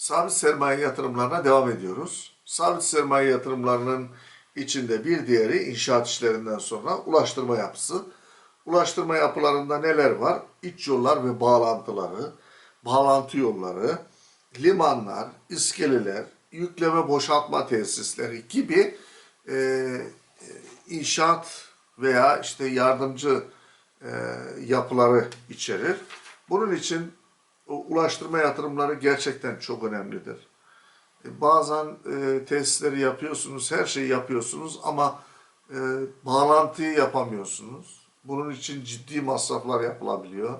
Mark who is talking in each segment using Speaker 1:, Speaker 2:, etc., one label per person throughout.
Speaker 1: Sabit sermaye yatırımlarına devam ediyoruz. Sabit sermaye yatırımlarının içinde bir diğeri inşaat işlerinden sonra ulaştırma yapısı. Ulaştırma yapılarında neler var? İç yollar ve bağlantıları, bağlantı yolları, limanlar, iskeleler, yükleme boşaltma tesisleri gibi e, e, inşaat veya işte yardımcı e, yapıları içerir. Bunun için ulaştırma yatırımları gerçekten çok önemlidir. E, Bazen e, tesisleri yapıyorsunuz, her şeyi yapıyorsunuz ama e, bağlantıyı yapamıyorsunuz. Bunun için ciddi masraflar yapılabiliyor.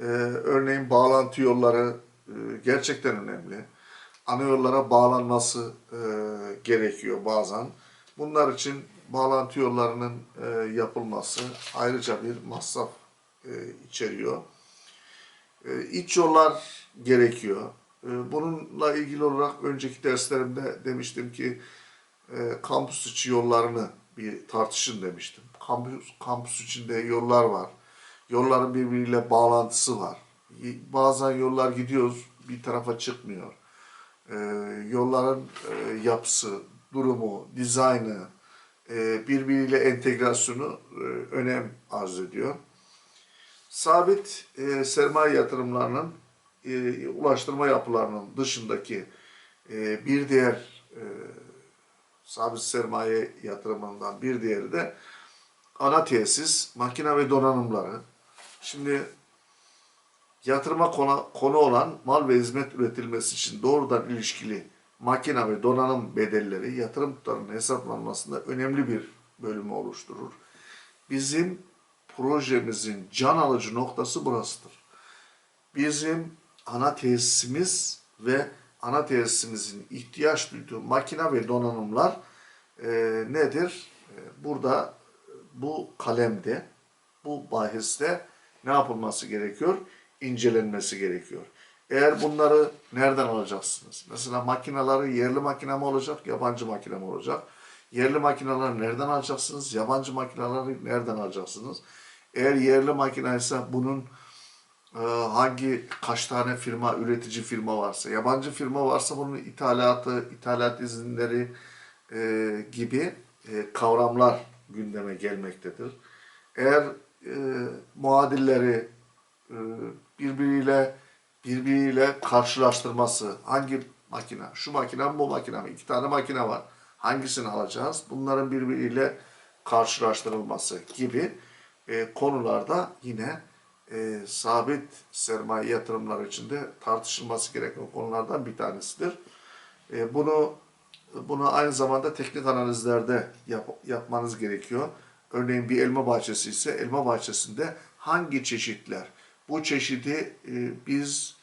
Speaker 1: E, örneğin bağlantı yolları e, gerçekten önemli. Ana yollara bağlanması e, gerekiyor bazen. Bunlar için bağlantı yollarının e, yapılması ayrıca bir masraf e, içeriyor. E, iç yollar gerekiyor. E, Bununla ilgili olarak önceki derslerimde demiştim ki e, kampüs içi yollarını bir tartışın demiştim. Kampüs, kampüs içinde yollar var. Yolların birbiriyle bağlantısı var. Bazen yollar gidiyoruz bir tarafa çıkmıyor. E, yolların e, yapısı, durumu, dizaynı, e, birbiriyle entegrasyonu önem arz ediyor. Sabit e, sermaye yatırımlarının e, ulaştırma yapılarının dışındaki e, bir diğer e, sabit sermaye yatırımından bir diğeri de ana tesis, makine ve donanımları. Şimdi yatırıma konu, konu olan mal ve hizmet üretilmesi için doğrudan ilişkili makine ve donanım bedelleri yatırım tutarının hesaplanmasında önemli bir bölümü oluşturur. Bizim projemizin can alıcı noktası burasıdır. Bizim ana tesisimiz ve ana tesisimizin ihtiyaç duyduğu makine ve donanımlar e, nedir? E, burada bu kalemde, bu bahiste ne yapılması gerekiyor? İncelenmesi gerekiyor. Eğer bunları nereden alacaksınız? Mesela makineleri yerli makine mi olacak, yabancı makine mi olacak? Yerli makineleri nereden alacaksınız? Yabancı makineleri nereden alacaksınız? Eğer yerli makine ise bunun e, hangi kaç tane firma, üretici firma varsa, yabancı firma varsa bunun ithalatı, ithalat izinleri e, gibi e, kavramlar gündeme gelmektedir. Eğer e, muadilleri e, birbiriyle birbiriyle karşılaştırması, hangi makine, şu makine mi bu makine mi, iki tane makine var, hangisini alacağız, bunların birbiriyle karşılaştırılması gibi e, konularda yine e, sabit sermaye yatırımları içinde tartışılması gereken konulardan bir tanesidir. E, bunu bunu aynı zamanda teknik analizlerde yap, yapmanız gerekiyor. Örneğin bir elma bahçesi ise elma bahçesinde hangi çeşitler? Bu çeşidi e, biz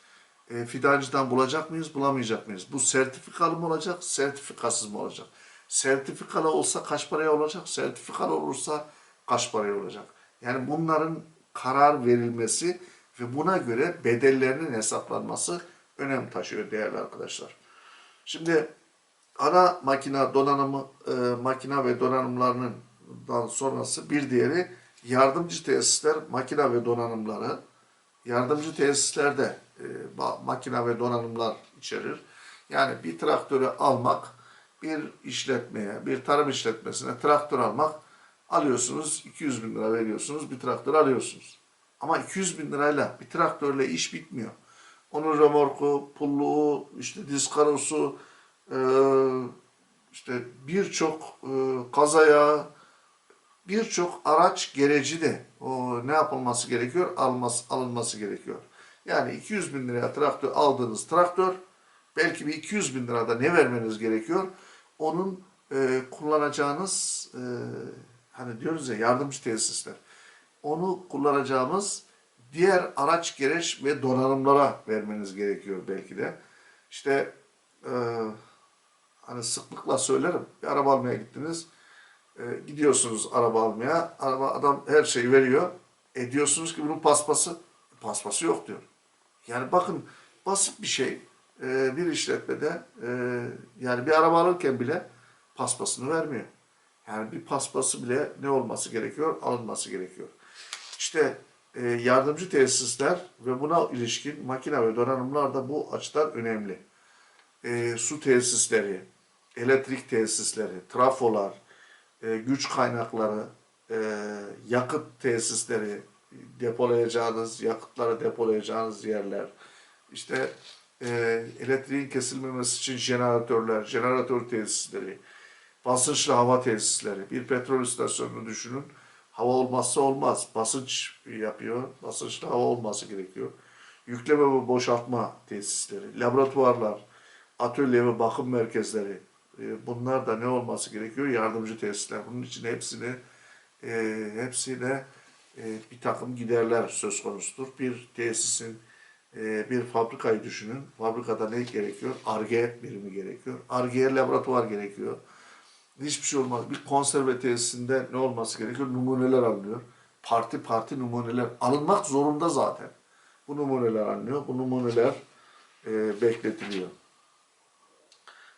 Speaker 1: e, fidancıdan bulacak mıyız, bulamayacak mıyız? Bu sertifikalı mı olacak, sertifikasız mı olacak? Sertifikalı olsa kaç paraya olacak, sertifikalı olursa kaç paraya olacak? Yani bunların karar verilmesi ve buna göre bedellerinin hesaplanması önem taşıyor değerli arkadaşlar. Şimdi ana makine donanımı, e, makine ve donanımlarının sonrası bir diğeri yardımcı tesisler, makine ve donanımları. Yardımcı tesislerde e, makine ve donanımlar içerir. Yani bir traktörü almak, bir işletmeye, bir tarım işletmesine traktör almak alıyorsunuz, 200 bin lira veriyorsunuz, bir traktör alıyorsunuz. Ama 200 bin lirayla bir traktörle iş bitmiyor. Onun remorku, pulluğu, işte disk karosu, e, işte birçok e, kazaya, birçok araç gereci de o ne yapılması gerekiyor? Alması, alınması gerekiyor. Yani 200 bin liraya traktör aldığınız traktör belki bir 200 bin lirada ne vermeniz gerekiyor? Onun e, kullanacağınız e, hani diyoruz ya yardımcı tesisler. Onu kullanacağımız diğer araç gereç ve donanımlara vermeniz gerekiyor belki de. İşte e, hani sıklıkla söylerim. Bir araba almaya gittiniz. E, gidiyorsunuz araba almaya. Araba adam her şeyi veriyor. E diyorsunuz ki bunun paspası. Paspası yok diyor. Yani bakın basit bir şey. E, bir işletmede e, yani bir araba alırken bile paspasını vermiyor. Yani bir paspası bile ne olması gerekiyor? Alınması gerekiyor. İşte e, yardımcı tesisler ve buna ilişkin makine ve donanımlar da bu açıdan önemli. e, su tesisleri, elektrik tesisleri, trafolar, e, güç kaynakları, e, yakıt tesisleri, depolayacağınız, yakıtları depolayacağınız yerler, işte e, elektriğin kesilmemesi için jeneratörler, jeneratör tesisleri, basınçlı hava tesisleri, bir petrol istasyonunu düşünün. Hava olmazsa olmaz. Basınç yapıyor. Basınçlı hava olması gerekiyor. Yükleme ve boşaltma tesisleri, laboratuvarlar, atölye ve bakım merkezleri. e, Bunlar da ne olması gerekiyor? Yardımcı tesisler. Bunun için hepsini e, hepsine e, bir takım giderler söz konusudur. Bir tesisin e, bir fabrikayı düşünün. Fabrikada ne gerekiyor? Arge birimi gerekiyor. Arge'ye laboratuvar gerekiyor. Hiçbir şey olmaz. Bir konserve tesisinde ne olması gerekiyor? Numuneler alınıyor. Parti parti numuneler alınmak zorunda zaten. Bu numuneler alınıyor. Bu numuneler e, bekletiliyor.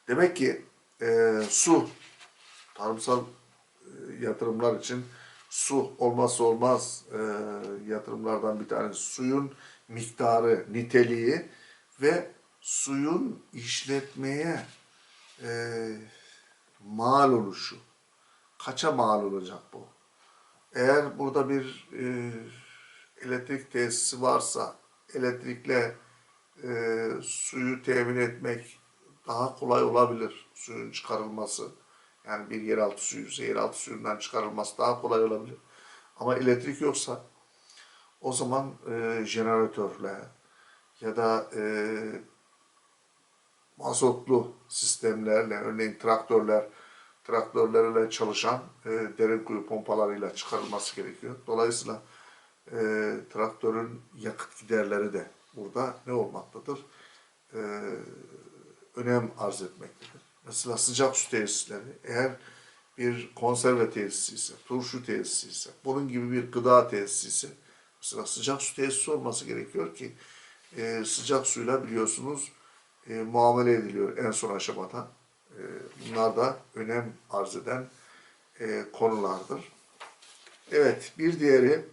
Speaker 1: Demek ki e, su, tarımsal e, yatırımlar için su olmazsa olmaz e, yatırımlardan bir tanesi. Suyun miktarı, niteliği ve suyun işletmeye e, mal oluşu. Kaça mal olacak bu? Eğer burada bir e, elektrik tesisi varsa elektrikle e, suyu temin etmek daha kolay olabilir. Suyun çıkarılması. Yani bir yeraltı suyu, yeraltı suyundan çıkarılması daha kolay olabilir. Ama elektrik yoksa o zaman e, jeneratörle ya da e, mazotlu sistemlerle, örneğin traktörler, traktörlerle çalışan e, derin kuyu pompalarıyla çıkarılması gerekiyor. Dolayısıyla e, traktörün yakıt giderleri de burada ne olmaktadır? E, önem arz etmektedir. Mesela sıcak su tesisleri, eğer bir konserve tesisi ise, turşu tesisi ise, bunun gibi bir gıda tesisi ise, mesela sıcak su tesisi olması gerekiyor ki e, sıcak suyla biliyorsunuz e, muamele ediliyor en son aşamada. E, bunlar da önem arz eden e, konulardır. Evet, bir diğeri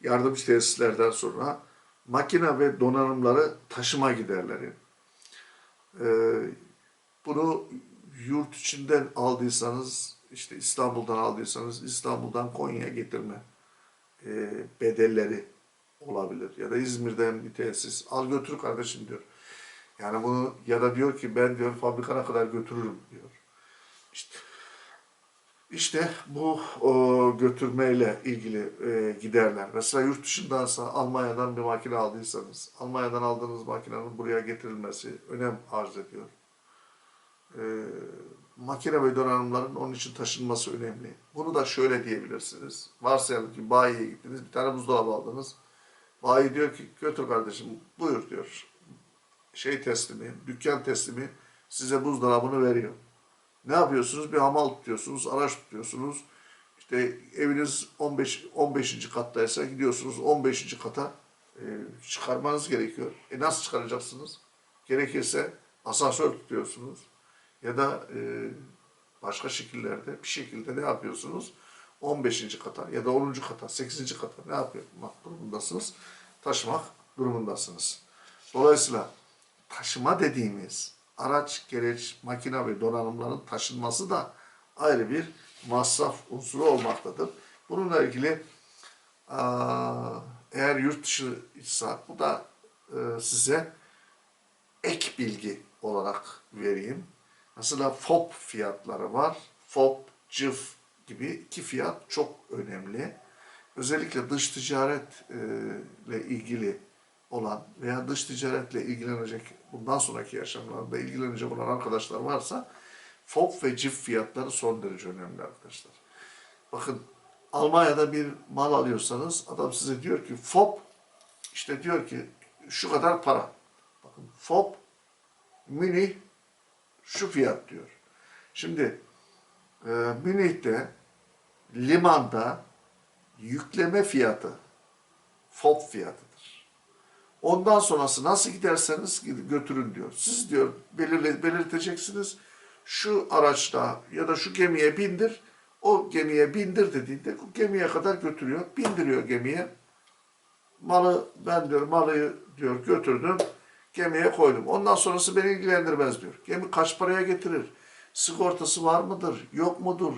Speaker 1: yardımcı tesislerden sonra makine ve donanımları taşıma giderleri. E, bunu yurt içinden aldıysanız, işte İstanbul'dan aldıysanız İstanbul'dan Konya'ya getirme e, bedelleri olabilir. Ya da İzmir'den bir tesis. Al götür kardeşim diyor. Yani bunu ya da diyor ki ben diyor fabrikana kadar götürürüm diyor. İşte, işte bu o, götürmeyle ilgili e, giderler. Mesela yurt dışındansa Almanya'dan bir makine aldıysanız, Almanya'dan aldığınız makinenin buraya getirilmesi önem arz ediyor. E, makine ve donanımların onun için taşınması önemli. Bunu da şöyle diyebilirsiniz. Varsayalım ki bayiye gittiniz, bir tane buzdolabı aldınız. Bayi diyor ki götür kardeşim buyur diyor. Şey teslimi, dükkan teslimi size buzdolabını veriyor. Ne yapıyorsunuz? Bir hamal tutuyorsunuz, araç tutuyorsunuz. İşte eviniz 15 15. kattaysa gidiyorsunuz 15. kata e, çıkarmanız gerekiyor. E nasıl çıkaracaksınız? Gerekirse asansör tutuyorsunuz ya da e, başka şekillerde bir şekilde ne yapıyorsunuz? 15. kata ya da 10. kata, 8. kata ne yapmak durumundasınız? Taşımak durumundasınız. Dolayısıyla taşıma dediğimiz araç, gereç, makine ve donanımların taşınması da ayrı bir masraf unsuru olmaktadır. Bununla ilgili eğer yurt dışıysa bu da e, size ek bilgi olarak vereyim. Mesela FOB fiyatları var. FOB, CIF gibi iki fiyat çok önemli. Özellikle dış ticaretle ilgili olan veya dış ticaretle ilgilenecek bundan sonraki yaşamlarında ilgilenecek olan arkadaşlar varsa FOB ve CIF fiyatları son derece önemli arkadaşlar. Bakın Almanya'da bir mal alıyorsanız adam size diyor ki FOB işte diyor ki şu kadar para. Bakın FOB Münih şu fiyat diyor. Şimdi e, Münih'te limanda yükleme fiyatı FOB fiyatıdır. Ondan sonrası nasıl giderseniz götürün diyor. Siz diyor belirle, belirteceksiniz. Şu araçta ya da şu gemiye bindir. O gemiye bindir dediğinde o gemiye kadar götürüyor. Bindiriyor gemiye. Malı ben diyor malı diyor götürdüm. Gemiye koydum. Ondan sonrası beni ilgilendirmez diyor. Gemi kaç paraya getirir? Sigortası var mıdır? Yok mudur?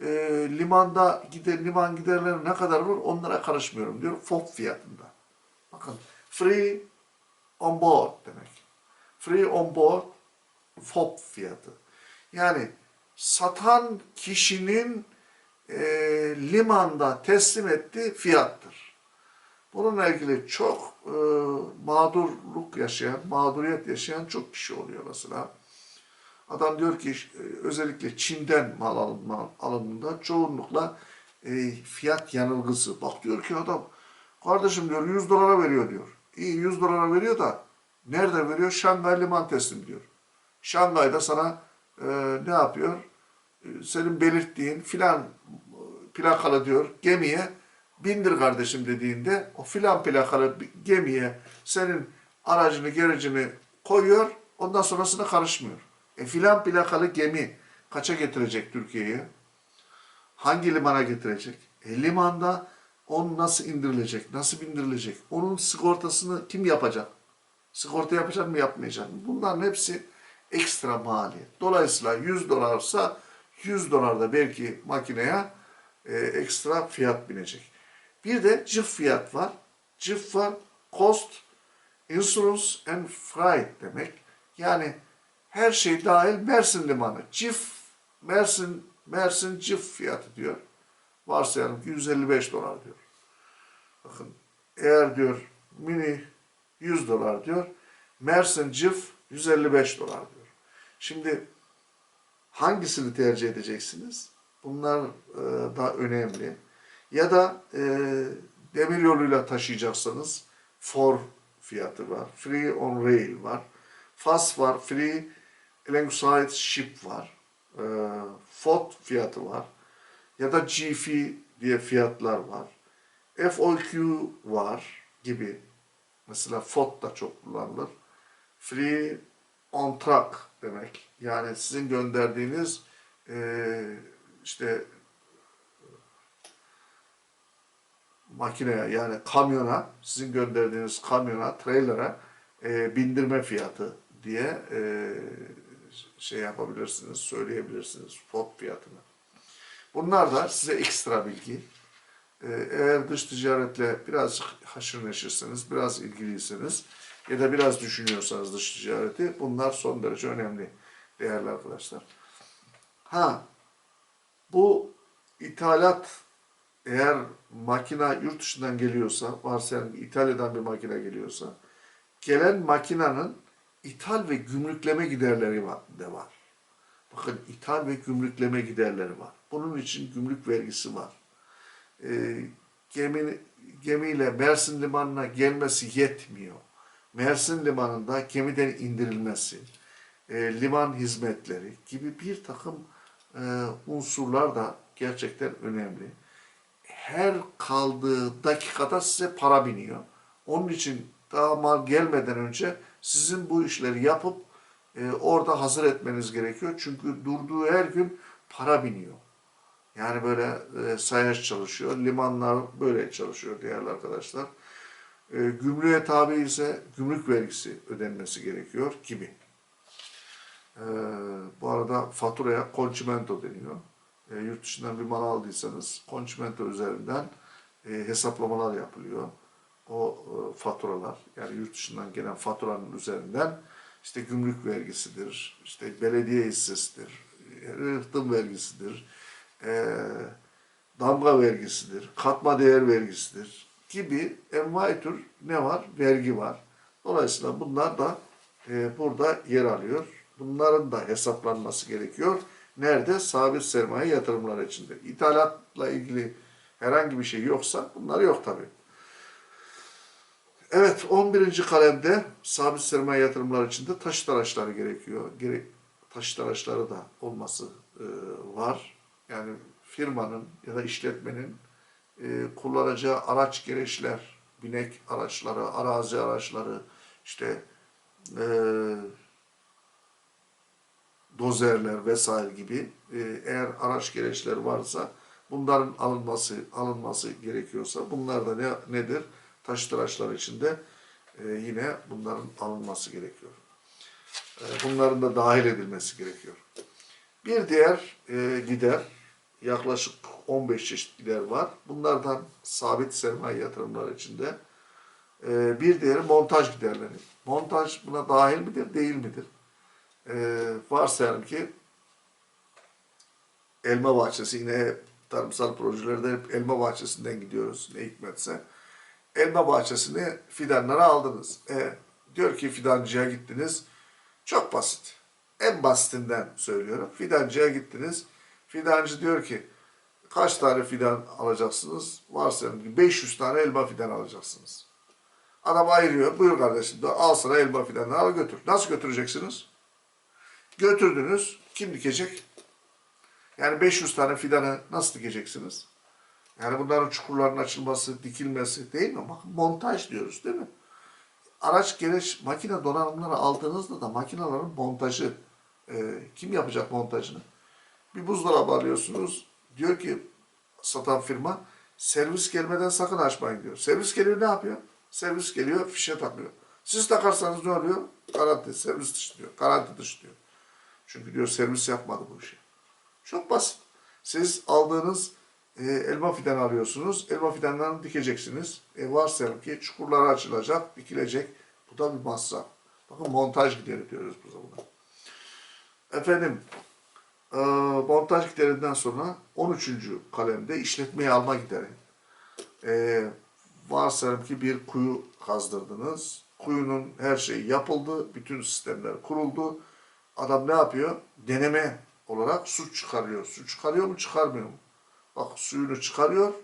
Speaker 1: Ee, limanda gider, liman giderleri ne kadar olur? Onlara karışmıyorum diyor. FOB fiyatında. Bakın free on board demek. Free on board FOB fiyatı. Yani satan kişinin e, limanda teslim ettiği fiyattır. Bununla ilgili çok e, mağdurluk yaşayan, mağduriyet yaşayan çok kişi oluyor mesela. Adam diyor ki e, özellikle Çin'den mal alınma, alımında çoğunlukla e, fiyat yanılgısı. Bak diyor ki adam kardeşim diyor 100 dolara veriyor diyor. İyi 100 dolara veriyor da nerede veriyor? Şangay liman teslim diyor. Şangay'da sana e, ne yapıyor? E, senin belirttiğin filan e, plakalı diyor gemiye bindir kardeşim dediğinde o filan plakalı gemiye senin aracını gericini koyuyor ondan sonrasına karışmıyor. E filan plakalı gemi kaça getirecek Türkiye'ye? Hangi limana getirecek? E limanda on nasıl indirilecek? Nasıl bindirilecek? Onun sigortasını kim yapacak? Sigorta yapacak mı yapmayacak mı? Bunların hepsi ekstra maliyet. Dolayısıyla 100 dolarsa 100 dolar da belki makineye e, ekstra fiyat binecek. Bir de cif fiyat var. Cif var. Cost, insurance and freight demek. Yani her şey dahil Mersin limanı. Cif, Mersin, Mersin cif fiyatı diyor. Varsayalım ki 155 dolar diyor. Bakın eğer diyor mini 100 dolar diyor. Mersin cif 155 dolar diyor. Şimdi hangisini tercih edeceksiniz? Bunlar e, da önemli. Ya da e, demir yoluyla taşıyacaksanız for fiyatı var. Free on rail var. FAS var. Free alongside ship var. E, FOT fiyatı var. Ya da GF diye fiyatlar var. FOQ var gibi. Mesela FOT da çok kullanılır. Free on track demek. Yani sizin gönderdiğiniz e, işte makineye yani kamyona, sizin gönderdiğiniz kamyona, trailer'a e, bindirme fiyatı diye e, şey yapabilirsiniz, söyleyebilirsiniz FOB fiyatını. Bunlar da size ekstra bilgi. E, eğer dış ticaretle biraz haşır neşirseniz, biraz ilgiliyseniz ya da biraz düşünüyorsanız dış ticareti bunlar son derece önemli değerli arkadaşlar. Ha bu ithalat eğer makina yurt dışından geliyorsa, varsayalım İtalya'dan bir makine geliyorsa, gelen makinanın ithal ve gümrükleme giderleri de var. Bakın ithal ve gümrükleme giderleri var. Bunun için gümrük vergisi var. Ee, gemi, gemiyle Mersin limanına gelmesi yetmiyor. Mersin limanında gemiden indirilmesi, e, liman hizmetleri gibi bir takım e, unsurlar da gerçekten önemli. Her kaldığı dakikada size para biniyor. Onun için daha mal gelmeden önce sizin bu işleri yapıp e, orada hazır etmeniz gerekiyor. Çünkü durduğu her gün para biniyor. Yani böyle e, sayaç çalışıyor. Limanlar böyle çalışıyor değerli arkadaşlar. E, gümrüğe tabi ise gümrük vergisi ödenmesi gerekiyor gibi. E, bu arada faturaya konçimento deniyor. E, yurt dışından bir mal aldıysanız konçimento üzerinden e, hesaplamalar yapılıyor. O e, faturalar yani yurt dışından gelen faturanın üzerinden işte gümrük vergisidir, işte belediye hissesidir, e, rıhtım vergisidir, e, damga vergisidir, katma değer vergisidir gibi envai tür ne var? Vergi var. Dolayısıyla bunlar da e, burada yer alıyor. Bunların da hesaplanması gerekiyor. Nerede? Sabit sermaye yatırımları içinde. İthalatla ilgili herhangi bir şey yoksa bunlar yok tabii. Evet 11. kalemde sabit sermaye yatırımları içinde taşıt araçları gerekiyor. Gerek, taşıt araçları da olması e, var. Yani firmanın ya da işletmenin e, kullanacağı araç gereçler, binek araçları, arazi araçları, işte e, dozerler vesaire gibi e, eğer araç gereçler varsa bunların alınması alınması gerekiyorsa bunlar da ne nedir? Taşıt araçları içinde e, yine bunların alınması gerekiyor. E, bunların da dahil edilmesi gerekiyor. Bir diğer e, gider, yaklaşık 15 çeşit gider var. Bunlardan sabit sermaye yatırımları içinde e, bir diğeri montaj giderleri. Montaj buna dahil midir, değil midir? E, varsayalım ki elma bahçesi yine tarımsal projelerde hep elma bahçesinden gidiyoruz ne hikmetse. Elma bahçesini fidanlara aldınız. E, diyor ki fidancıya gittiniz. Çok basit. En basitinden söylüyorum. Fidancıya gittiniz. Fidancı diyor ki kaç tane fidan alacaksınız? Ki 500 tane elma fidan alacaksınız. Adam ayırıyor. Buyur kardeşim. Al sana elma fidanını al götür. Nasıl götüreceksiniz? Götürdünüz. Kim dikecek? Yani 500 tane fidanı nasıl dikeceksiniz? Yani bunların çukurların açılması, dikilmesi değil mi? Bak montaj diyoruz değil mi? Araç gereç makine donanımları aldığınızda da makinelerin montajı e, kim yapacak montajını? Bir buzdolabı alıyorsunuz. Diyor ki satan firma servis gelmeden sakın açmayın diyor. Servis geliyor ne yapıyor? Servis geliyor fişe takıyor. Siz takarsanız ne oluyor? Garanti, servis dışı diyor. Garanti dışı diyor. Çünkü diyor servis yapmadı bu işi. Çok basit. Siz aldığınız e, elma fidanı alıyorsunuz. Elma fidanlarını dikeceksiniz. E, varsayalım ki çukurları açılacak, dikilecek. Bu da bir masraf. Bakın montaj gideri diyoruz bu zaman. Efendim, e, montaj giderinden sonra 13. kalemde işletmeye alma gideri. E, varsayalım ki bir kuyu kazdırdınız. Kuyunun her şeyi yapıldı. Bütün sistemler kuruldu. Adam ne yapıyor? Deneme olarak su çıkarıyor. Su çıkarıyor mu çıkarmıyor mu? Bak suyunu çıkarıyor,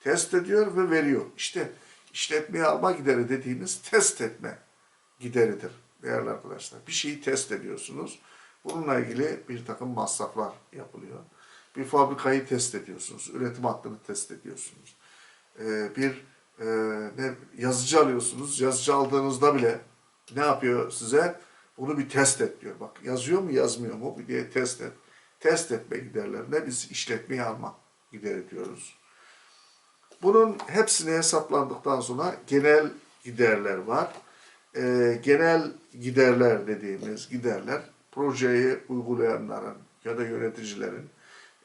Speaker 1: test ediyor ve veriyor. İşte işletmeye alma gideri dediğimiz test etme gideridir değerli arkadaşlar. Bir şeyi test ediyorsunuz. Bununla ilgili bir takım masraflar yapılıyor. Bir fabrikayı test ediyorsunuz. Üretim hattını test ediyorsunuz. Ee, bir e, ne, yazıcı alıyorsunuz. Yazıcı aldığınızda bile ne yapıyor size? Bunu bir test et diyor. Bak yazıyor mu yazmıyor mu diye test et. Test etme giderlerine biz işletmeye alma gideri diyoruz. Bunun hepsini hesaplandıktan sonra genel giderler var. Ee, genel giderler dediğimiz giderler projeyi uygulayanların ya da yöneticilerin,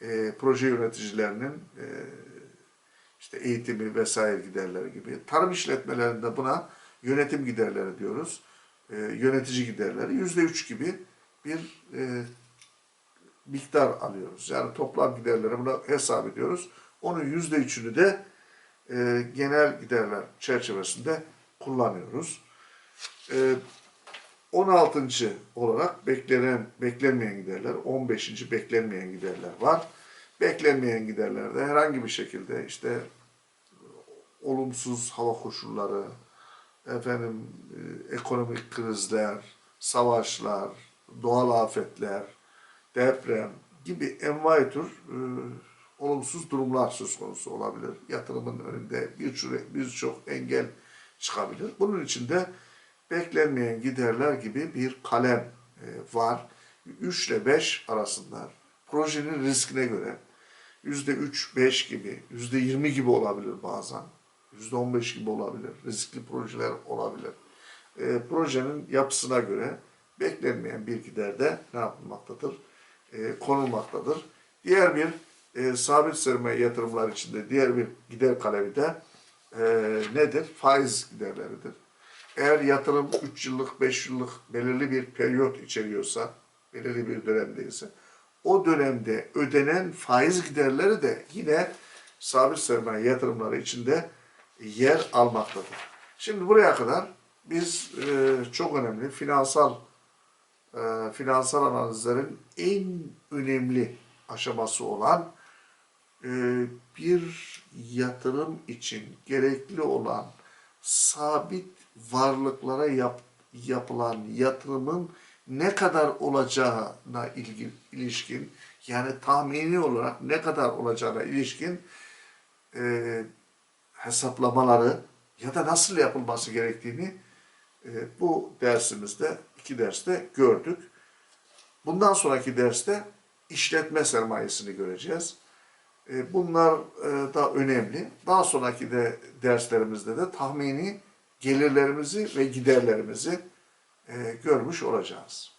Speaker 1: e, proje yöneticilerinin e, işte eğitimi vesaire giderleri gibi. Tarım işletmelerinde buna yönetim giderleri diyoruz. E, yönetici giderleri yüzde üç gibi bir e, miktar alıyoruz. Yani toplam giderleri buna hesap ediyoruz. Onun yüzde üçünü de e, genel giderler çerçevesinde kullanıyoruz. E, 16. olarak beklenen, beklenmeyen giderler, 15. beklenmeyen giderler var. Beklenmeyen giderlerde herhangi bir şekilde işte olumsuz hava koşulları, efendim e, ekonomik krizler, savaşlar, doğal afetler, deprem gibi envai tür e, olumsuz durumlar söz konusu olabilir. Yatırımın önünde birçok birçok engel çıkabilir. Bunun için de beklenmeyen giderler gibi bir kalem e, var. 3 ile 5 arasında projenin riskine göre yüzde 3, 5 gibi, yüzde 20 gibi olabilir bazen. Yüzde 15 gibi olabilir. Riskli projeler olabilir. E, projenin yapısına göre beklenmeyen bir gider de ne yapılmaktadır? E, konulmaktadır. Diğer bir e, sabit sermaye yatırımlar içinde diğer bir gider kalemi de e, nedir? Faiz giderleridir. Eğer yatırım 3 yıllık, 5 yıllık belirli bir periyot içeriyorsa, belirli bir dönemdeyse, o dönemde ödenen faiz giderleri de yine sabit sermaye yatırımları içinde yer almaktadır. Şimdi buraya kadar biz e, çok önemli finansal e, finansal analizlerin en önemli aşaması olan e, bir yatırım için gerekli olan sabit varlıklara yap, yapılan yatırımın ne kadar olacağına ilgin, ilişkin yani tahmini olarak ne kadar olacağına ilişkin e, hesaplamaları ya da nasıl yapılması gerektiğini e, bu dersimizde, iki derste gördük. Bundan sonraki derste işletme sermayesini göreceğiz. E, bunlar e, da önemli. Daha sonraki de derslerimizde de tahmini gelirlerimizi ve giderlerimizi e, görmüş olacağız.